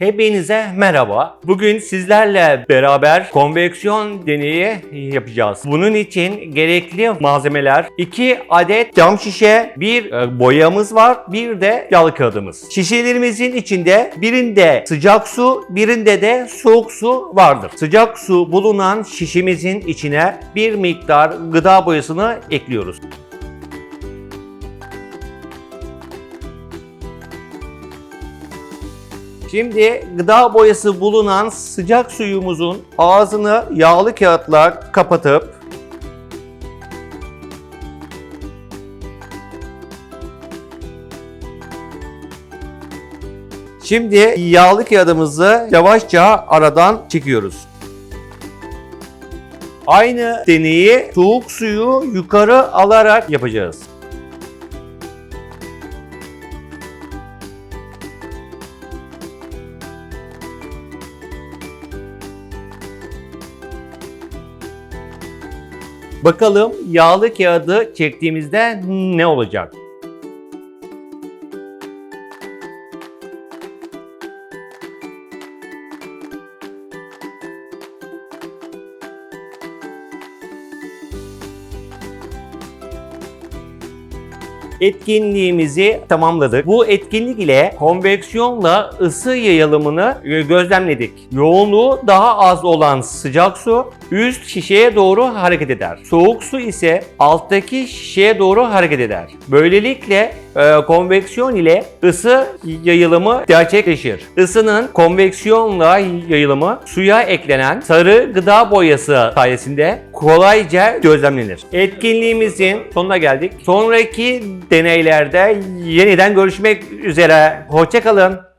Hepinize merhaba. Bugün sizlerle beraber konveksiyon deneyi yapacağız. Bunun için gerekli malzemeler 2 adet cam şişe, bir e, boyamız var, bir de yağlı kağıdımız. Şişelerimizin içinde birinde sıcak su, birinde de soğuk su vardır. Sıcak su bulunan şişemizin içine bir miktar gıda boyasını ekliyoruz. Şimdi gıda boyası bulunan sıcak suyumuzun ağzını yağlı kağıtla kapatıp Şimdi yağlı kağıdımızı yavaşça aradan çekiyoruz. Aynı deneyi soğuk suyu yukarı alarak yapacağız. Bakalım yağlı kağıdı çektiğimizde ne olacak? Etkinliğimizi tamamladık. Bu etkinlik ile konveksiyonla ısı yayılımını e, gözlemledik. Yoğunluğu daha az olan sıcak su üst şişeye doğru hareket eder. Soğuk su ise alttaki şişeye doğru hareket eder. Böylelikle e, konveksiyon ile ısı yayılımı gerçekleşir. Isının konveksiyonla yayılımı suya eklenen sarı gıda boyası sayesinde kolayca gözlemlenir. Etkinliğimizin sonuna geldik. Sonraki deneylerde yeniden görüşmek üzere. Hoşçakalın.